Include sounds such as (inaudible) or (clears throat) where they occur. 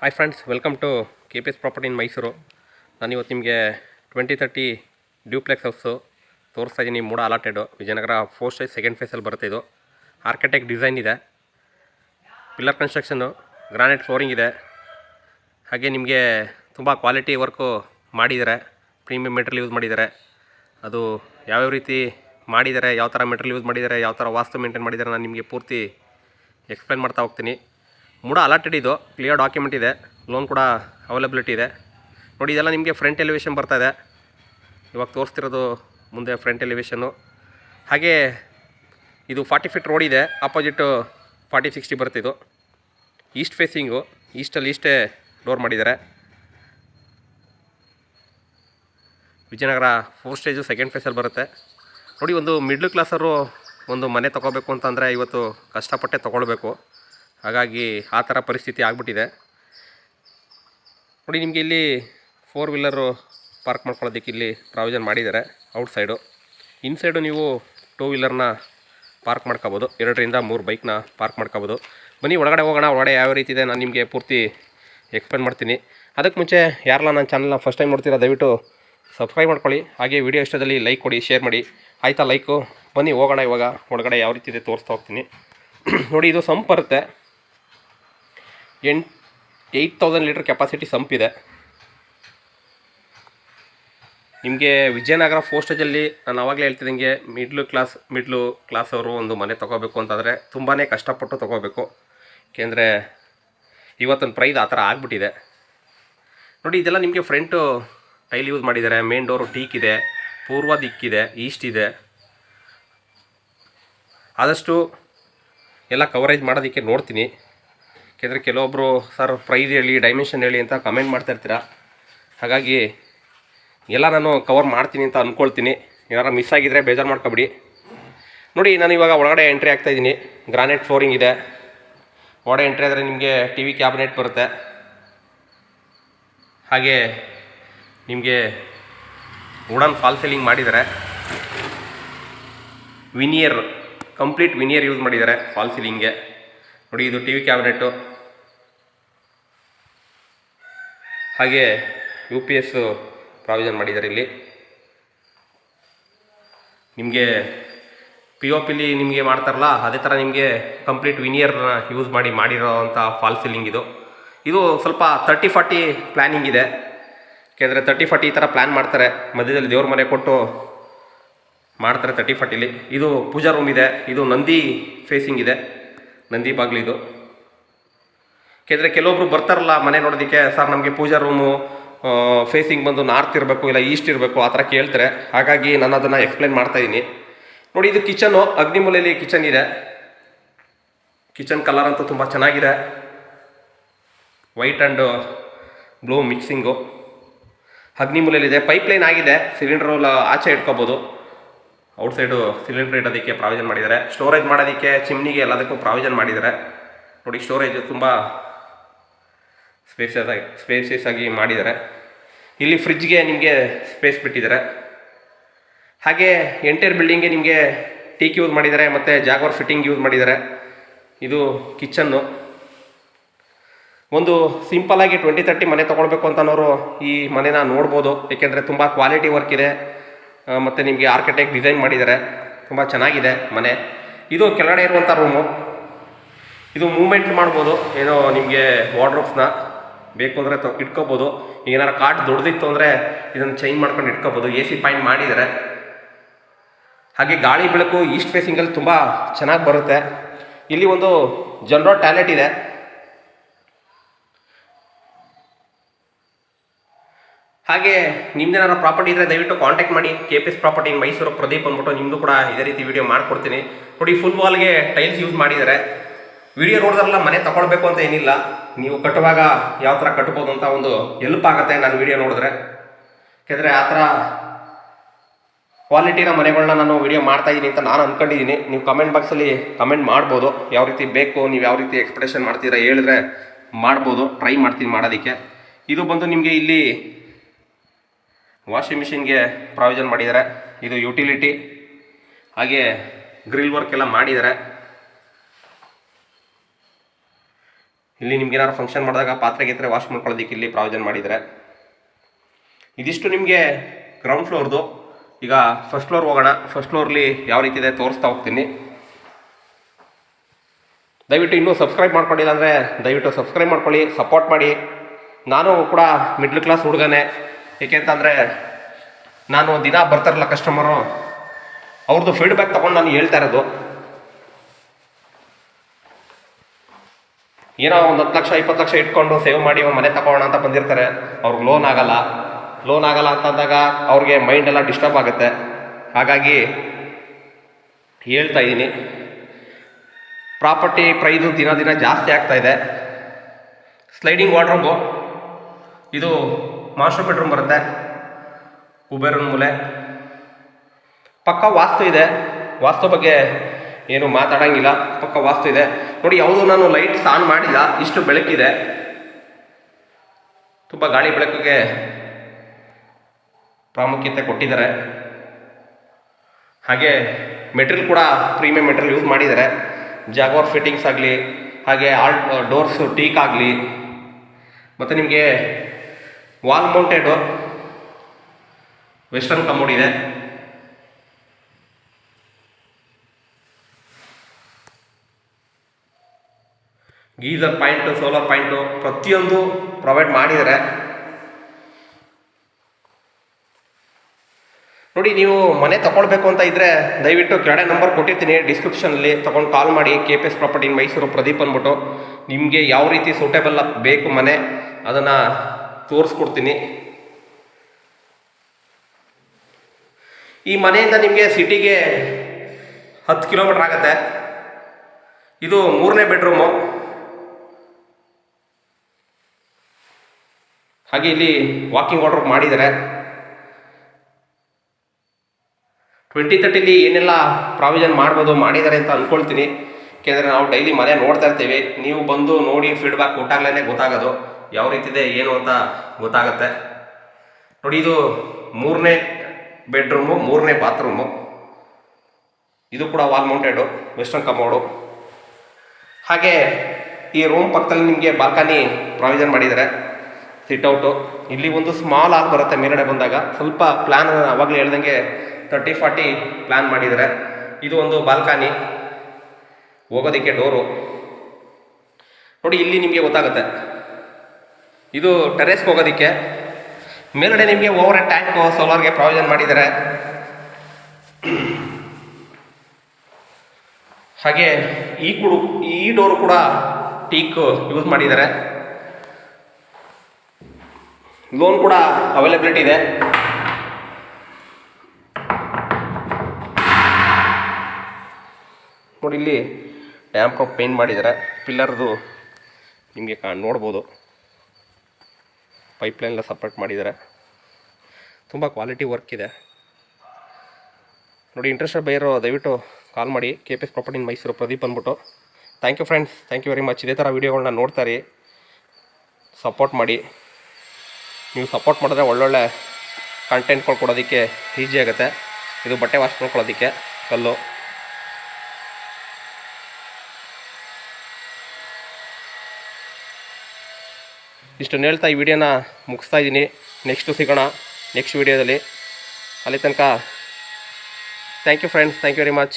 Hi friends welcome to K P S property in Mysuru ನಾನಿವತ್ತು ನಿಮಗೆ twenty thirty duplex house ತೋರಿಸ್ತಾ ಇದ್ದೀನಿ MUDA allotted Vijayanagar four stage second ಫೇಸಲ್ಲಿ ಬರುತ್ತೆ ಇದು. Architect design ಇದೆ. Pillar ಕನ್ಸ್ಟ್ರಕ್ಷನ್ನು ಗ್ರಾನೈಟ್ ಫ್ಲೋರಿಂಗ್ ಇದೆ. ಹಾಗೆ ನಿಮಗೆ ತುಂಬ ಕ್ವಾಲಿಟಿ ವರ್ಕು ಮಾಡಿದ್ದಾರೆ ಪ್ರೀಮಿಯಂ ಮೆಟೀರಿಯಲ್ ಯೂಸ್ ಮಾಡಿದ್ದಾರೆ ಅದು ಯಾವ್ಯಾವ ರೀತಿ ಮಾಡಿದ್ದಾರೆ ಯಾವ ಥರ ಮೆಟೀರಿಯಲ್ ಯೂಸ್ ಮಾಡಿದ್ದಾರೆ ಯಾವ ಥರ ವಾಸ್ತು ಮೇಂಟೈನ್ ಮಾಡಿದ್ದಾರೆ ನಾನು ನಿಮಗೆ ಪೂರ್ತಿ ಎಕ್ಸ್ಪ್ಲೈನ್ ಮಾಡ್ತಾ ಹೋಗ್ತೀನಿ. ಮೂಡ ಅಲಾಟೆಡ್ ಇದು. ಕ್ಲಿಯರ್ ಡಾಕ್ಯುಮೆಂಟ್ ಇದೆ. ಲೋನ್ ಕೂಡ ಅವೈಲಬಿಲಿಟಿ ಇದೆ. ನೋಡಿ, ಇದೆಲ್ಲ ನಿಮಗೆ ಫ್ರಂಟ್ ಎಲಿವೇಶನ್ ಬರ್ತಾ ಇದೆ. ಇವಾಗ ತೋರಿಸ್ತಿರೋದು ಮುಂದೆ ಫ್ರಂಟ್ ಎಲಿವೇಶನ್ನು ಹಾಗೆ ಇದು ಫಾರ್ಟಿ ಫೀಟ್ ರೋಡ್ ಇದೆ. ಆಪೋಸಿಟ್ಟು ಫಾರ್ಟಿ ಸಿಕ್ಸ್ಟಿ ಬರ್ತಿದ್ದು ಈಸ್ಟ್ ಫೇಸಿಂಗು ಈಸ್ಟಲ್ಲಿ ಈಸ್ಟೇ ಡೋರ್ ಮಾಡಿದ್ದಾರೆ. ವಿಜಯನಗರ ಫೋರ್ ಸ್ಟೇಜು ಸೆಕೆಂಡ್ ಫೇಸಲ್ಲಿ ಬರುತ್ತೆ. ನೋಡಿ, ಒಂದು ಮಿಡ್ಲ್ ಕ್ಲಾಸರು ಒಂದು ಮನೆ ತೊಗೋಬೇಕು ಅಂತಂದರೆ ಇವತ್ತು ಕಷ್ಟಪಟ್ಟೆ ತೊಗೊಳ್ಬೇಕು. ಹಾಗಾಗಿ ಆ ಥರ ಪರಿಸ್ಥಿತಿ ಆಗಿಬಿಟ್ಟಿದೆ. ನೋಡಿ, ನಿಮಗೆ ಇಲ್ಲಿ ಫೋರ್ ವೀಲರು ಪಾರ್ಕ್ ಮಾಡ್ಕೊಳ್ಳೋದಕ್ಕೆ ಇಲ್ಲಿ ಪ್ರಾವಿಷನ್ ಮಾಡಿದ್ದಾರೆ ಔಟ್ ಸೈಡು ಇನ್ಸೈಡು ನೀವು ಟೂ ವೀಲರ್ನ ಪಾರ್ಕ್ ಮಾಡ್ಕೋಬೋದು. ಎರಡರಿಂದ ಮೂರು ಬೈಕ್ನ ಪಾರ್ಕ್ ಮಾಡ್ಕೋಬೋದು. ಬನ್ನಿ, ಒಳಗಡೆ ಹೋಗೋಣ. ಒಳಗಡೆ ಯಾವ ರೀತಿ ಇದೆ ನಾನು ನಿಮಗೆ ಪೂರ್ತಿ ಎಕ್ಸ್ಪ್ಲೇನ್ ಮಾಡ್ತೀನಿ. ಅದಕ್ಕೆ ಮುಂಚೆ ಯಾರಲ್ಲ ನನ್ನ ಚಾನಲ್ನ ಫಸ್ಟ್ ಟೈಮ್ ನೋಡ್ತೀರಾ, ದಯವಿಟ್ಟು ಸಬ್ಸ್ಕ್ರೈಬ್ ಮಾಡ್ಕೊಳ್ಳಿ. ಹಾಗೆ ವಿಡಿಯೋ ಇಷ್ಟದಲ್ಲಿ ಲೈಕ್ ಕೊಡಿ ಶೇರ್ ಮಾಡಿ. ಆಯಿತಾ ಲೈಕು ಬನ್ನಿ, ಹೋಗೋಣ ಇವಾಗ. ಒಳಗಡೆ ಯಾವ ರೀತಿ ಇದೆ ತೋರಿಸ್ತಾ ಹೋಗ್ತೀನಿ. (clears throat) ನೋಡಿ, ಇದು ಸಂಪ್ ಬರುತ್ತೆ ಎಂಟ್ ಏಯ್ಟ್ ತೌಸಂಡ್ ಲೀಟ್ರ್ ಕೆಪಾಸಿಟಿ ಸಂಪಿದೆ ನಿಮಗೆ ವಿಜಯನಗರ ಫೋಸ್ಟೇಜಲ್ಲಿ ಸ್ಟೇಜಲ್ಲಿ ನಾನು ಆವಾಗಲೇ ಹೇಳ್ತಿದ್ದಂಗೆ ಮಿಡ್ಲ್ ಕ್ಲಾಸ್ ಮಿಡ್ಲು ಕ್ಲಾಸ್ ಅವರು ಒಂದು ಮನೆ ತೊಗೋಬೇಕು ಅಂತಂದರೆ ತುಂಬಾ ಕಷ್ಟಪಟ್ಟು ತೊಗೋಬೇಕು. ಏಕೆಂದರೆ ಇವತ್ತೊಂದು ಪ್ರೈಸ್ ಆ ಥರ ಆಗಿಬಿಟ್ಟಿದೆ. ನೋಡಿ, ಇದೆಲ್ಲ ನಿಮಗೆ ಫ್ರಂಟು ಟೈಲ್ ಯೂಸ್ ಮಾಡಿದ್ದಾರೆ ಮೇನ್ ಡೋರು ಟೀಕ್ ಇದೆ, ಪೂರ್ವ ದಿಕ್ಕಿದೆ ಈಸ್ಟ್ ಇದೆ. ಆದಷ್ಟು ಎಲ್ಲ ಕವರೇಜ್ ಮಾಡೋದಕ್ಕೆ ನೋಡ್ತೀನಿ. ಯಾಕೆಂದರೆ ಕೆಲವೊಬ್ಬರು ಸರ್, ಪ್ರೈಸ್ ಹೇಳಿ ಡೈಮೆನ್ಷನ್ ಹೇಳಿ ಅಂತ ಕಮೆಂಟ್ ಮಾಡ್ತಾ ಇರ್ತೀರಾ? ಹಾಗಾಗಿ ಎಲ್ಲ ನಾನು ಕವರ್ ಮಾಡ್ತೀನಿ ಅಂತ ಅಂದ್ಕೊಳ್ತೀನಿ ಏನಾರು ಮಿಸ್ ಆಗಿದ್ರೆ ಬೇಜಾರು ಮಾಡ್ಕೊಬಿಡಿ. ನೋಡಿ, ನಾನು ಇವಾಗ ಒಳಗಡೆ ಎಂಟ್ರಿ ಆಗ್ತಾ ಇದ್ದೀನಿ. ಗ್ರಾನೈಟ್ ಫ್ಲೋರಿಂಗ್ ಇದೆ. ಒಳಗಡೆ ಎಂಟ್ರಿ ಆದರೆ ನಿಮಗೆ ಟಿ ವಿ ಕ್ಯಾಬಿನೆಟ್ ಬರುತ್ತೆ. ಹಾಗೆ ನಿಮಗೆ ವುಡನ್ ಫಾಲ್ ಸೀಲಿಂಗ್ ಮಾಡಿದ್ದಾರೆ. ವಿನಿಯರ್ ಕಂಪ್ಲೀಟ್ ವಿನಿಯರ್ ಯೂಸ್ ಮಾಡಿದ್ದಾರೆ ಫಾಲ್ ಸೀಲಿಂಗ್ಗೆ ನೋಡಿ, ಇದು ಟಿ ವಿ ಕ್ಯಾಬಿನೆಟ್ಟು ಹಾಗೆ ಯು ಪಿ ಎಸ್ ಪ್ರಾವಿಷನ್ ಮಾಡಿದ್ದಾರೆ ಇಲ್ಲಿ. ನಿಮಗೆ ಪಿ ಒ ಪಿಲಿ ನಿಮಗೆ ಮಾಡ್ತಾರಲ್ಲ, ಅದೇ ಥರ ನಿಮಗೆ ಕಂಪ್ಲೀಟ್ ವಿನಿಯರ್ನ ಯೂಸ್ ಮಾಡಿ ಮಾಡಿರೋವಂಥ ಫಾಲ್ ಸೀಲಿಂಗ್ ಇದು. ಇದು ಸ್ವಲ್ಪ ತರ್ಟಿ ಫಾರ್ಟಿ ಪ್ಲ್ಯಾನಿಂಗ್ ಇದೆ. ಏಕೆಂದರೆ ತರ್ಟಿ ಫಾರ್ಟಿ ಈ ಥರ ಪ್ಲ್ಯಾನ್ ಮಾಡ್ತಾರೆ. ಮಧ್ಯದಲ್ಲಿ ದೇವ್ರ ಮನೆ ಕೊಟ್ಟು ಮಾಡ್ತಾರೆ ತರ್ಟಿ ಫಾರ್ಟಿಲಿ ಇದು ಪೂಜಾ ರೂಮ್ ಇದೆ. ಇದು ನಂದಿ ಫೇಸಿಂಗ್ ಇದೆ. ನಂದಿ ಬಾಗಿಲು ಇದು. ಯಾಕೆಂದರೆ ಕೆಲವೊಬ್ರು ಬರ್ತಾರಲ್ಲ ಮನೆ ನೋಡೋದಕ್ಕೆ, ಸರ್, ನಮಗೆ ಪೂಜಾ ರೂಮು ಫೇಸಿಂಗ್ ಬಂದು ನಾರ್ತ್ ಇರಬೇಕು, ಇಲ್ಲ ಈಸ್ಟ್ ಇರಬೇಕು, ಆ ಥರ ಕೇಳ್ತಾರೆ. ಹಾಗಾಗಿ ನಾನು ಅದನ್ನು ಎಕ್ಸ್ಪ್ಲೈನ್ ಮಾಡ್ತಾ ಇದ್ದೀನಿ ನೋಡಿ, ಇದು ಕಿಚನು ಅಗ್ನಿಮೂಲೆಯಲ್ಲಿ ಕಿಚನ್ ಇದೆ. ಕಿಚನ್ ಕಲರ್ ಅಂತೂ ತುಂಬ ಚೆನ್ನಾಗಿದೆ. ವೈಟ್ ಆ್ಯಂಡ್ ಬ್ಲೂ ಮಿಕ್ಸಿಂಗು ಅಗ್ನಿಮೂಲೆಯಲ್ಲಿದೆ ಪೈಪ್ ಲೈನ್ ಆಗಿದೆ. ಸಿಲಿಂಡ್ರು ಆಚೆ ಇಟ್ಕೋಬೋದು. ಔಟ್ಸೈಡು ಸಿಲಿಂಡರ್ ಇಡೋದಕ್ಕೆ ಪ್ರಾವಿಷನ್ ಮಾಡಿದ್ದಾರೆ. ಸ್ಟೋರೇಜ್ ಮಾಡೋದಕ್ಕೆ ಚಿಮ್ನಿಗೆ ಎಲ್ಲದಕ್ಕೂ ಪ್ರಾವಿಷನ್ ಮಾಡಿದ್ದಾರೆ. ನೋಡಿ ಸ್ಟೋರೇಜ್ ತುಂಬ ಸ್ಪೇಸಿಯಸ್ ಆಗಿ ಸ್ಪೇಸಿಯಸ್ ಆಗಿ ಮಾಡಿದ್ದಾರೆ. ಇಲ್ಲಿ ಫ್ರಿಜ್ಗೆ ನಿಮಗೆ ಸ್ಪೇಸ್ ಬಿಟ್ಟಿದ್ದಾರೆ. ಹಾಗೆ ಎಂಟೈರ್ ಬಿಲ್ಡಿಂಗ್ಗೆ ನಿಮಗೆ ಟೀಕ್ ಯೂಸ್ ಮಾಡಿದ್ದಾರೆ, ಮತ್ತು ಜಾಗವರ್ ಫಿಟ್ಟಿಂಗ್ ಯೂಸ್ ಮಾಡಿದ್ದಾರೆ. ಇದು ಕಿಚನ್ನು ಒಂದು ಸಿಂಪಲ್ಲಾಗಿ ಟ್ವೆಂಟಿ ತರ್ಟಿ ಮನೆ ತೊಗೊಳ್ಬೇಕು ಅಂತ ಅನ್ನೋರು ಈ ಮನೆನ ನೋಡ್ಬೋದು. ಏಕೆಂದರೆ ತುಂಬ ಕ್ವಾಲಿಟಿ ವರ್ಕ್ ಇದೆ. ಮತ್ತು ನಿಮಗೆ ಆರ್ಕಿಟೆಕ್ಟ್ ಡಿಸೈನ್ ಮಾಡಿದ್ದಾರೆ. ತುಂಬ ಚೆನ್ನಾಗಿದೆ ಮನೆ. ಇದು ಕೆಳಗಡೆ ಇರುವಂಥ ರೂಮು ಇದು ಮೂಮೆಂಟ್ ಮಾಡ್ಬೋದು. ಏನೋ ನಿಮಗೆ ವಾರ್ಡ್ರೋಬ್ಸ್ನ ಬೇಕು ಅಂದರೆ ತೊ ಇಟ್ಕೋಬೋದು ಈಗ ಏನಾರು ಕಾಟ್ ದೊಡ್ಡದಿತ್ತು ಅಂದರೆ ಇದನ್ನು ಚೇಂಜ್ ಮಾಡ್ಕೊಂಡು ಇಟ್ಕೋಬೋದು. ಎ ಸಿ ಪಾಯಿಂಟ್ ಮಾಡಿದರೆ. ಹಾಗೆ ಗಾಳಿ ಬೆಳಕು ಈಸ್ಟ್ ಫೇಸಿಂಗಲ್ಲಿ ತುಂಬ ಚೆನ್ನಾಗಿ ಬರುತ್ತೆ. ಇಲ್ಲಿ ಒಂದು ಜನರಲ್ ಟ್ಯಾಲೆಟ್ ಇದೆ. ಹಾಗೆ ನಿಮ್ದೇನಾರ ಪ್ರಾಪರ್ಟಿ ಇದ್ದರೆ ದಯವಿಟ್ಟು ಕಾಂಟ್ಯಾಕ್ಟ್ ಮಾಡಿ. K P S property Mysuru Pradeep ಅಂದ್ಬಿಟ್ಟು ನಿಮ್ಮದು ಕೂಡ ಇದೇ ರೀತಿ ವಿಡಿಯೋ ಮಾಡಿಕೊಡ್ತೀನಿ. ನೋಡಿ ಫುಲ್ ವಾಲ್ಗೆ ಟೈಲ್ಸ್ ಯೂಸ್ ಮಾಡಿದ್ದಾರೆ ವಿಡಿಯೋ ನೋಡಿದ್ರಲ್ಲ, ಮನೆ ತಗೊಳ್ಬೇಕು ಅಂತ ಏನಿಲ್ಲ. ನೀವು ಕಟ್ಟುವಾಗ ಯಾವ ಥರ ಕಟ್ಬೋದು ಅಂತ ಒಂದು ಹೆಲ್ಪ್ ಆಗುತ್ತೆ ನಾನು ವಿಡಿಯೋ ನೋಡಿದ್ರೆ. ಯಾಕೆಂದರೆ ಆ ಥರ ಕ್ವಾಲಿಟಿನ ಮನೆಗಳನ್ನ ನಾನು ವಿಡಿಯೋ ಮಾಡ್ತಾ ಇದ್ದೀನಿ ಅಂತ ನಾನು ಅಂದ್ಕೊಂಡಿದ್ದೀನಿ ನೀವು ಕಮೆಂಟ್ ಬಾಕ್ಸಲ್ಲಿ ಕಮೆಂಟ್ ಮಾಡ್ಬೋದು. ಯಾವ ರೀತಿ ಬೇಕು, ನೀವು ಯಾವ ರೀತಿ ಎಕ್ಸ್ಪ್ರೆಷನ್ ಮಾಡ್ತೀರಾ ಹೇಳಿದ್ರೆ ಮಾಡ್ಬೋದು. ಟ್ರೈ ಮಾಡ್ತೀನಿ ಮಾಡೋದಕ್ಕೆ. ಇದು ಬಂದು ನಿಮಗೆ ಇಲ್ಲಿ ವಾಷಿಂಗ್ ಮಿಷಿನ್ಗೆ ಪ್ರಾವಿಷನ್ ಮಾಡಿದ್ದಾರೆ. ಇದು ಯುಟಿಲಿಟಿ ಹಾಗೆ ಗ್ರಿಲ್ ವರ್ಕ್ ಎಲ್ಲ ಮಾಡಿದ್ದಾರೆ. ಇಲ್ಲಿ ನಿಮ್ಗೆ ಏನಾದ್ರು ಫಂಕ್ಷನ್ ಮಾಡಿದಾಗ ಪಾತ್ರೆ ಗೀತ್ರೆ ವಾಶ್ ಮಾಡ್ಕೊಳ್ಳೋದಕ್ಕೆ ಇಲ್ಲಿ ಪ್ರಾವಿಜನ್ ಮಾಡಿದ್ದಾರೆ ಇದಿಷ್ಟು ನಿಮಗೆ ಗ್ರೌಂಡ್ ಫ್ಲೋರ್ದು ಈಗ ಫಸ್ಟ್ ಫ್ಲೋರ್ ಹೋಗೋಣ. ಫಸ್ಟ್ ಫ್ಲೋರ್ಲಿ ಯಾವ ರೀತಿ ಇದೆ ತೋರಿಸ್ತಾ ಹೋಗ್ತೀನಿ. ದಯವಿಟ್ಟು ಇನ್ನೂ ಸಬ್ಸ್ಕ್ರೈಬ್ ಮಾಡ್ಕೊಂಡಿಲ್ಲ ಅಂದರೆ ದಯವಿಟ್ಟು ಸಬ್ಸ್ಕ್ರೈಬ್ ಮಾಡ್ಕೊಳ್ಳಿ ಸಪೋರ್ಟ್ ಮಾಡಿ. ನಾನು ಕೂಡ ಮಿಡ್ಲ್ ಕ್ಲಾಸ್ ಹುಡುಗನೇ. ಏಕೆಂತಂದರೆ ನಾನು ದಿನ ಬರ್ತಾರಲ್ಲ ಕಸ್ಟಮರು ಅವ್ರದ್ದು ಫೀಡ್ಬ್ಯಾಕ್ ತೊಗೊಂಡು ನಾನು ಹೇಳ್ತಾ ಇರೋದು. ಏನೋ ಒಂದು ಹತ್ತು ಲಕ್ಷ, ಇಪ್ಪತ್ತು ಲಕ್ಷ ಇಟ್ಕೊಂಡು ಸೇವ್ ಮಾಡಿ ಮನೆ ತಗೋಣ ಅಂತ ಬಂದಿರ್ತಾರೆ. ಅವ್ರಿಗೆ ಲೋನ್ ಆಗಲ್ಲ. ಲೋನ್ ಆಗಲ್ಲ ಅಂತಂದಾಗ ಅವ್ರಿಗೆ ಮೈಂಡ್ ಎಲ್ಲ ಡಿಸ್ಟರ್ಬ್ ಆಗುತ್ತೆ. ಹಾಗಾಗಿ ಹೇಳ್ತಾ ಇದ್ದೀನಿ. ಪ್ರಾಪರ್ಟಿ ಪ್ರೈಸು ದಿನ ದಿನ ಜಾಸ್ತಿ ಆಗ್ತಾ ಇದೆ. ಸ್ಲೈಡಿಂಗ್ ವಾರ್ಡ್ರೋಬು ಇದು ಮಾಸ್ಟರ್ ಬೆಡ್ರೂಮ್ ಬರುತ್ತೆ. ಕುಬೇರನ್ ಮೂಲೆ. ಪಕ್ಕ ವಾಸ್ತು ಇದೆ. ವಾಸ್ತು ಬಗ್ಗೆ ಏನು ಮಾತಾಡಂಗಿಲ್ಲ. ಪಕ್ಕ ವಾಸ್ತು ಇದೆ. ನೋಡಿ, ಯಾವುದು ನಾನು ಲೈಟ್ಸ್ ಆನ್ ಮಾಡಿಲ್ಲ, ಇಷ್ಟು ಬೆಳಕಿದೆ. ತುಂಬ ಗಾಳಿ ಬೆಳಕಿಗೆ ಪ್ರಾಮುಖ್ಯತೆ ಕೊಟ್ಟಿದ್ದಾರೆ. ಹಾಗೆ ಮೆಟೀರಿಯಲ್ ಕೂಡ ಪ್ರೀಮಿಯಂ ಮೆಟೀರಿಯಲ್ ಯೂಸ್ ಮಾಡಿದ್ದಾರೆ. ಜಾಗೋರ್ ಫಿಟ್ಟಿಂಗ್ಸ್ ಆಗಲಿ, ಹಾಗೆ ಆಲ್ ಡೋರ್ಸು ಟೀಕ್ ಆಗಲಿ. ಮತ್ತು ನಿಮಗೆ ವಾಲ್ ಮೌಂಟೆಡು ವೆಸ್ಟರ್ನ್ ಕಮೋಡ್ ಇದೆ. ಗೀಸರ್ ಪಾಯಿಂಟು, ಸೋಲಾರ್ ಪಾಯಿಂಟು ಪ್ರತಿಯೊಂದು ಪ್ರೊವೈಡ್ ಮಾಡಿದರೆ ನೋಡಿ, ನೀವು ಮನೆ ತಗೊಳ್ಬೇಕು ಅಂತ ಇದ್ದರೆ ದಯವಿಟ್ಟು ಕೆಳಗೆ ನಂಬರ್ ಕೊಟ್ಟಿರ್ತೀನಿ ಡಿಸ್ಕ್ರಿಪ್ಷನಲ್ಲಿ ತೊಗೊಂಡು ಕಾಲ್ ಮಾಡಿ. K P S property Mysuru Pradeep ಅಂದ್ಬಿಟ್ಟು ನಿಮಗೆ ಯಾವ ರೀತಿ ಸೂಟೇಬಲ್ ಬೇಕು ಮನೆ ಅದನ್ನು ತೋರಿಸ್ಕೊಡ್ತೀನಿ. ಈ ಮನೆಯಿಂದ ನಿಮಗೆ ಸಿಟಿಗೆ ಹತ್ತು ಕಿಲೋಮೀಟ್ರ್ ಆಗುತ್ತೆ. ಇದು ಮೂರನೇ ಬೆಡ್ರೂಮು ಹಾಗೆ ಇಲ್ಲಿ ವಾಕಿಂಗ್ ಆರ್ಡರ್ ಮಾಡಿದ್ದಾರೆ. ಟ್ವೆಂಟಿ ತರ್ಟಿಲಿ ಏನೆಲ್ಲ ಪ್ರಾವಿಷನ್ ಮಾಡ್ಬೋದು ಮಾಡಿದ್ದಾರೆ ಅಂತ ಅಂದ್ಕೊಳ್ತೀನಿ ಯಾಕೆಂದರೆ ನಾವು ಡೈಲಿ ಮನೆ ನೋಡ್ತಾ ಇರ್ತೀವಿ. ನೀವು ಬಂದು ನೋಡಿ ಫೀಡ್ಬ್ಯಾಕ್ ಕೊಟ್ಟಾಗಲೇ ಗೊತ್ತಾಗೋದು ಯಾವ ರೀತಿ ಇದೆ ಏನು ಅಂತ ಗೊತ್ತಾಗುತ್ತೆ. ನೋಡಿ, ಇದು ಮೂರನೇ ಬೆಡ್ರೂಮು ಮೂರನೇ ಬಾತ್ರೂಮು ಇದು ಕೂಡ ವಾಲ್ ಮೌಂಟೆಡು ವೆಸ್ಟರ್ನ್ ಕಮೋಡು ಹಾಗೆ ಈ ರೂಮ್ ಪಕ್ಕದಲ್ಲಿ ನಿಮಗೆ ಬಾಲ್ಕನಿ ಪ್ರಾವಿಷನ್ ಮಾಡಿದ್ದಾರೆ. ಸಿಟ್ಔಟು ಇಲ್ಲಿ ಒಂದು ಸ್ಮಾಲ್ ಆಲ್ ಬರುತ್ತೆ, ಮೇಲ್ಗಡೆ ಬಂದಾಗ. ಸ್ವಲ್ಪ ಪ್ಲ್ಯಾನ್ ಅವಾಗಲೇ ಹೇಳ್ದಂಗೆ ತರ್ಟಿ ಫಾರ್ಟಿ ಪ್ಲ್ಯಾನ್ ಮಾಡಿದ್ದಾರೆ ಇದು ಒಂದು ಬಾಲ್ಕನಿ. ಹೋಗೋದಕ್ಕೆ ಡೋರು ನೋಡಿ, ಇಲ್ಲಿ ನಿಮಗೆ ಗೊತ್ತಾಗುತ್ತೆ. ಇದು ಟೆರೆಸ್ಗೆ ಹೋಗೋದಕ್ಕೆ. ಮೇಲ್ಗಡೆ ನಿಮಗೆ ಓವರ್ ಟ್ಯಾಂಕು ಸೋಲಾರ್ಗೆ ಪ್ರಾವಿಷನ್ ಮಾಡಿದ್ದಾರೆ ಹಾಗೆ ಈ ಕುಡು, ಈ ಡೋರು ಕೂಡ ಟೀಕ್ ಯೂಸ್ ಮಾಡಿದ್ದಾರೆ. ಲೋನ್ ಕೂಡ ಅವೈಲಬಿಲಿಟಿ ಇದೆ. ನೋಡಿ ಇಲ್ಲಿ ಡ್ಯಾಂಪ್ ಪೇಂಟ್ ಮಾಡಿದ್ದಾರೆ. ಪಿಲ್ಲರ್ದು ನಿಮಗೆ ಕಾ ನೋಡ್ಬೋದು. ಪೈಪ್ಲೈನ್ ಎಲ್ಲ ಸಪ್ರೇಟ್ ಮಾಡಿದ್ದಾರೆ. ತುಂಬ ಕ್ವಾಲಿಟಿ ವರ್ಕ್ ಇದೆ. ನೋಡಿ ಇಂಟ್ರೆಸ್ಟೆಡ್ ಬೈಯರು ದಯವಿಟ್ಟು ಕಾಲ್ ಮಾಡಿ. K P S property Mysuru Pradeep ಬಂದ್ಬಿಟ್ಟು. Thank you friends thank you very much ಇದೇ ಥರ ವೀಡಿಯೋಗಳನ್ನ ನೋಡ್ತಾರೆ ಸಪೋರ್ಟ್ ಮಾಡಿ. ನೀವು ಸಪೋರ್ಟ್ ಮಾಡಿದ್ರೆ ಒಳ್ಳೊಳ್ಳೆ ಕಂಟೆಂಟ್ಗಳು ಕೊಡೋದಕ್ಕೆ ಈಸಿ ಆಗುತ್ತೆ. ಇದು ಬಟ್ಟೆ ವಾಶ್ ಮಾಡ್ಕೊಳ್ಳೋದಕ್ಕೆ ಕಲ್ಲು. ಇಷ್ಟನ್ನು ಹೇಳ್ತಾ ಈ ವಿಡಿಯೋನ ಮುಗಿಸ್ತಾ ಇದ್ದೀನಿ. ನೆಕ್ಸ್ಟು ಸಿಗೋಣ. ನೆಕ್ಸ್ಟ್ ವಿಡಿಯೋದಲ್ಲಿ. ಅಲ್ಲಿ ತನಕ thank you friends thank you very much